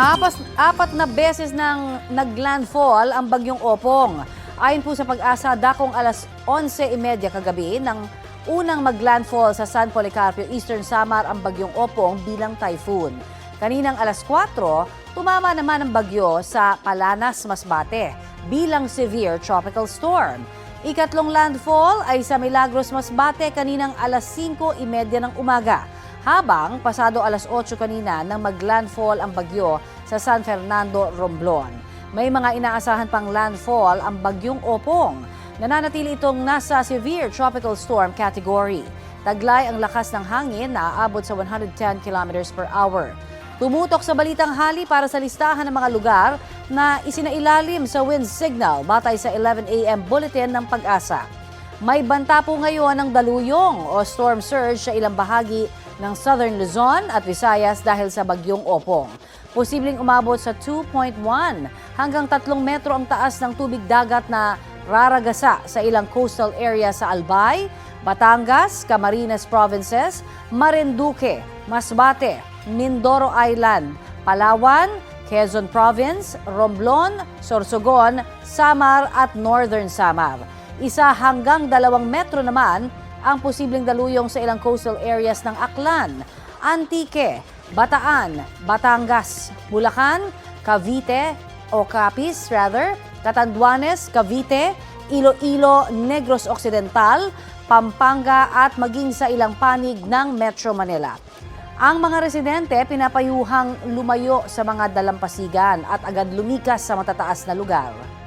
Apas, apat na beses nang naglandfall ang bagyong Opong. Ayon po sa pag-asa, dakong alas 11.30 kagabi nang unang maglandfall sa San Policarpio, Eastern Samar ang bagyong Opong bilang typhoon. Kaninang alas 4, tumama naman ang bagyo sa Palanas, Masbate bilang severe tropical storm. Ikatlong landfall ay sa Milagros, Masbate kaninang alas 5.30 ng umaga. Habang pasado alas 8 kanina nang maglandfall ang bagyo sa San Fernando, Romblon. May mga inaasahan pang landfall ang bagyong Opong. Nananatili itong nasa severe tropical storm category. Taglay ang lakas ng hangin na aabot sa 110 kilometers per hour. Tumutok sa balitang hali para sa listahan ng mga lugar na isinailalim sa wind signal batay sa 11 a.m. bulletin ng pag-asa. May banta po ngayon ng daluyong o storm surge sa ilang bahagi ng Southern Luzon at Visayas dahil sa bagyong Opong. Posibleng umabot sa 2.1 hanggang 3 metro ang taas ng tubig dagat na raragasa sa ilang coastal area sa Albay, Batangas, Camarines Provinces, Marinduque, Masbate, Mindoro Island, Palawan, Quezon Province, Romblon, Sorsogon, Samar at Northern Samar. Isa hanggang dalawang metro naman ang posibleng daluyong sa ilang coastal areas ng Aklan, Antique, Bataan, Batangas, Bulacan, Cavite o Capiz rather, Catanduanes, Cavite, Iloilo, Negros Occidental, Pampanga at maging sa ilang panig ng Metro Manila. Ang mga residente pinapayuhang lumayo sa mga dalampasigan at agad lumikas sa matataas na lugar.